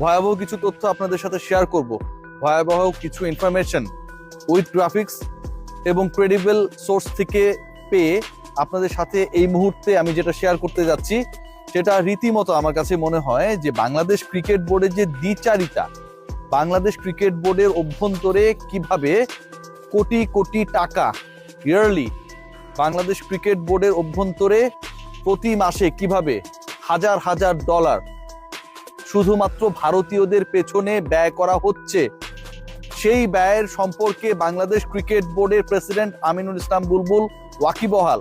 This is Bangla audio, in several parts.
ভয়াবহ কিছু তথ্য আপনাদের সাথে শেয়ার করব। ভয়াবহ কিছু ইনফরমেশন উইথ গ্রাফিক্স এবং ক্রেডিবল সোর্স থেকে পেয়ে আপনাদের সাথে এই মুহূর্তে আমি যেটা শেয়ার করতে যাচ্ছি, সেটা রীতিমতো আমার কাছে মনে হয় যে বাংলাদেশ ক্রিকেট বোর্ডের যে দ্বিচারিতা, বাংলাদেশ ক্রিকেট বোর্ডের অভ্যন্তরে কীভাবে কোটি কোটি টাকা ইয়ারলি বাংলাদেশ ক্রিকেট বোর্ডের অভ্যন্তরে প্রতি মাসে কীভাবে হাজার হাজার ডলার শুধুমাত্র ভারতীয়দের পেছনে ব্যয় করা হচ্ছে। সেই ব্যয়ের সম্পর্কে বাংলাদেশ ক্রিকেট বোর্ডের প্রেসিডেন্ট আমিনুল ইসলাম বুলবুল ওয়াকিবহাল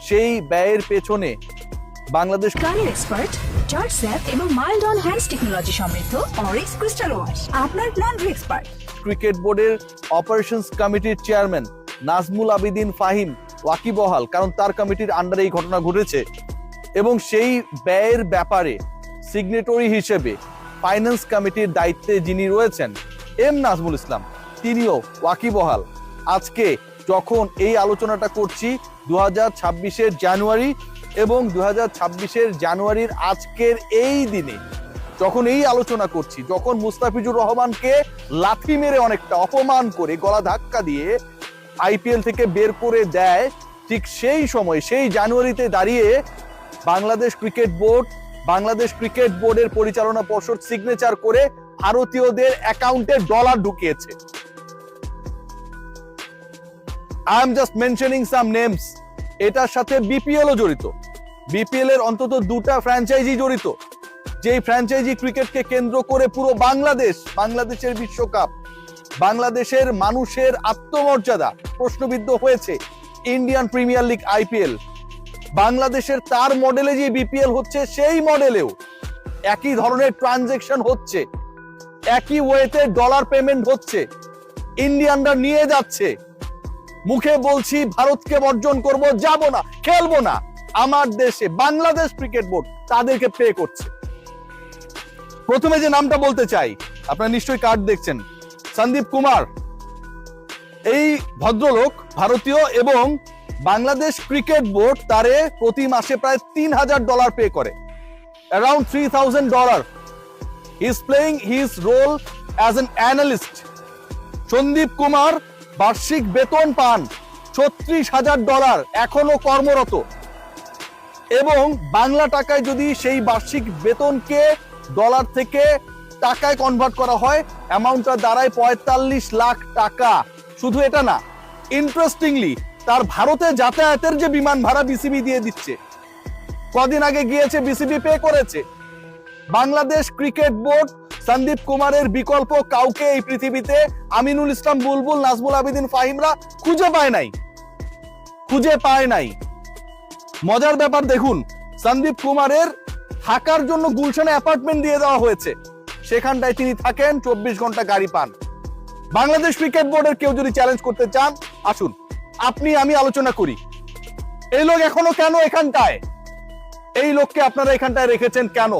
সেই ব্যয়ের পেছনে বাংলাদেশ কালার এক্সপার্ট জর্জ স্যাপ এবং মাইল্ড অন হ্যান্ডস টেকনোলজি সমৃদ্ধ অরিক্স ক্রিস্টাল ওয়াশ আপনার লন্ড্রি এক্সপার্ট ক্রিকেট বোর্ডের অপারেশনস কমিটির চেয়ারম্যান নাজমুল আবিদিন ফাহিম ওয়াকিবহাল কারণ তার কমিটির আন্ডারে এই ঘটনা ঘটেছে। এবং সেই ব্যয়ের ব্যাপারে সিগনেটরি হিসেবে ফাইন্যান্স কমিটির দায়িত্বে যিনি রয়েছেন এম নাজমুল ইসলাম, তিনিও ওয়াকিবহাল আজকে যখন এই আলোচনাটা করছি দু হাজার জানুয়ারি এবং দু হাজার জানুয়ারির আজকের এই দিনে, যখন এই আলোচনা করছি, যখন মুস্তাফিজুর রহমানকে লাথি মেরে অনেকটা অপমান করে গলা ধাক্কা দিয়ে আইপিএল থেকে বের করে দেয়, ঠিক সেই সময়, সেই জানুয়ারিতে দাঁড়িয়ে Bangladesh cricket board Bangladesh cricket বোর্ডের পরিচালনা পর্ষদ সিগনেচার করে ভারতীয়দের অ্যাকাউন্টে dollar ঢুকিয়েছে। I am just mentioning some names এটার সাথে বিপিএল ও জড়িত। বিপিএল এর অন্তত দুটা ফ্র্যাঞ্চাইজি জড়িত। যেই ফ্র্যাঞ্চাইজি ক্রিকেটকে কেন্দ্র করে পুরো বাংলাদেশ, বাংলাদেশের বিশ্বকাপ, বাংলাদেশের মানুষের আত্মমর্যাদা প্রশ্নবিদ্ধ হয়েছে। ইন্ডিয়ান প্রিমিয়ার লিগ আইপিএল বাংলাদেশের তার মডেলে যে বিপিএল হচ্ছে, সেই মডেলেও একই ধরনের ট্রানজেকশন হচ্ছে। একই ওয়েতে ডলার পেমেন্ট হচ্ছে। ইন্ডিয়ানরা নিয়ে যাচ্ছে। মুখে বলছি, ভারতকে বর্জন করব, যাব না, খেলব না। আমার দেশে বাংলাদেশ ক্রিকেট বোর্ড তাদেরকে পে করছে। প্রথমে যে নামটা বলতে চাই, আপনারা নিশ্চয়ই কার্ড দেখছেন। সন্দীপ কুমার, এই ভদ্রলোক ভারতীয় এবং বাংলাদেশ ক্রিকেট বোর্ড তারে প্রতি মাসে প্রায় তিন হাজার ডলার পে করে। Around three thousand dollar is playing his role as an analyst Sandeep Kumar বার্ষিক বেতন পান ছত্রিশ হাজার ডলার, এখনও কর্মরত। এবং বাংলা টাকায় যদি সেই বার্ষিক বেতনকে ডলার থেকে টাকায় কনভার্ট করা হয় অ্যামাউন্টটা দাঁড়ায় পঁয়তাল্লিশ লাখ টাকা। শুধু এটা না ইন্টারেস্টিংলি তার ভারতে যাতায়াতের যে বিমান ভাড়া বিসিবি দিয়ে দিচ্ছে, কদিন আগে গিয়েছে বিসিবি পে করেছে। বাংলাদেশ ক্রিকেট বোর্ড সন্দীপ কুমারের বিকল্প কাউকে এই পৃথিবীতে আমিনুল ইসলাম, বুলবুল, নাজমুল আবিদিন, ফাহিমরা খুঁজে পায় নাই। খুঁজে পায় নাই। মজার ব্যাপার দেখুন, সন্দীপ কুমারের থাকার জন্য গুলশানে অ্যাপার্টমেন্ট দিয়ে দেওয়া হয়েছে। সেখানটায় তিনি থাকেন, চব্বিশ ঘণ্টা গাড়ি পান। বাংলাদেশ ক্রিকেট বোর্ডের কেউ যদি চ্যালেঞ্জ করতে চান, আসুন। আপনি, আমি আলোচনা করি। এই লোক এখনও কেন এখানটায়? এই লোককে আপনারা এখানটায় রেখেছেন কেন?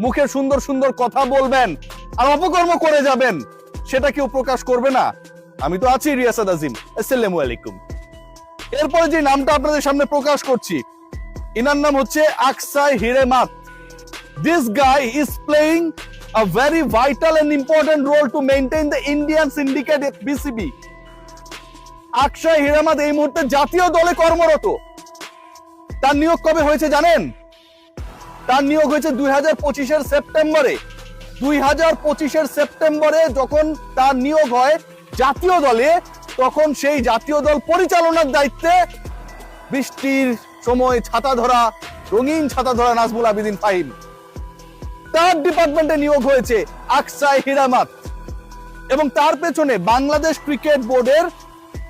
মুখে সুন্দর সুন্দর কথা বলবেন, আর অপকর্ম করে যাবেন, সেটা কেউ প্রকাশ করবে না। আমি তো আছি, রিয়াসাদ আজিম। আসসালামু আলাইকুম। এরপরে যে নামটা আপনাদের সামনে প্রকাশ করছি, ইনার নাম হচ্ছে Akshay Hiremath. This guy is playing a very vital and important role to maintain the Indian syndicate at BCB. Akshay Hiremath এই মুহূর্তে জাতীয় দলে কর্মরত। তার নিয়োগ কবে হয়েছে জানেন? তার নিয়োগ হয়েছে দুই হাজার পঁচিশের সেপ্টেম্বরে। দুই হাজার পঁচিশের সেপ্টেম্বরে যখন তার নিয়োগ হয় জাতীয় দলে, তখন সেই জাতীয় দল পরিচালনার দায়িত্বে বৃষ্টির সময় ছাতা ধরা, রঙিন ছাতা ধরা নাজমুল আবিদিন ফাহিম। তার ডিপার্টমেন্টে নিয়োগ হয়েছে আকসাই হিরামাত এবং তার পেছনে বাংলাদেশ ক্রিকেট বোর্ডের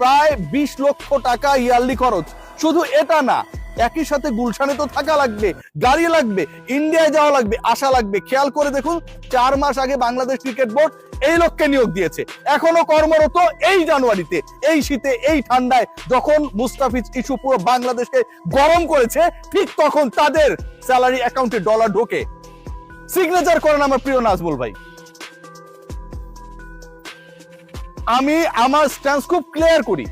প্রায় বিশ লক্ষ টাকা ইয়ারলি খরচ। শুধু এটা না, একই সাথে গুলশানে তো থাকা লাগবে, গাড়ি লাগবে, ইন্ডিয়ায় যাওয়া লাগবে, আসা লাগবে। খেয়াল করে দেখুন, চার মাস আগে বাংলাদেশ ক্রিকেট বোর্ড এই লোককে নিয়োগ দিয়েছে। এখনও কর্মরত এই জানুয়ারিতে, এই শীতে, এই ঠান্ডায়, যখন মুস্তাফিজ ইস্যু পুরো বাংলাদেশকে গরম করেছে, ঠিক তখন তাদের স্যালারি অ্যাকাউন্টে ডলার ঢোকে। সিগনেচার করেন আমার প্রিয় নাজমুল ভাই। আমি আমার স্ট্যান্স খুব ক্লিয়ার করি।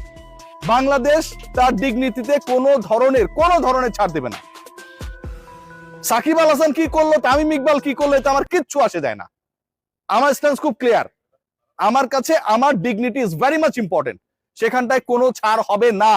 বাংলাদেশ তার ডিগনিটিতে কোনো ধরনের কোনো ধরনের ছাড় দেবে না। সাকিব আল হাসান কি করল, তামিম ইকবাল কি করল, এটা আমার কিচ্ছু আসে যায় না। আমার স্ট্যান্স খুব ক্লিয়ার আমার কাছে আমার dignity is very much important সেখানটায় কোনো ছাড় হবে না।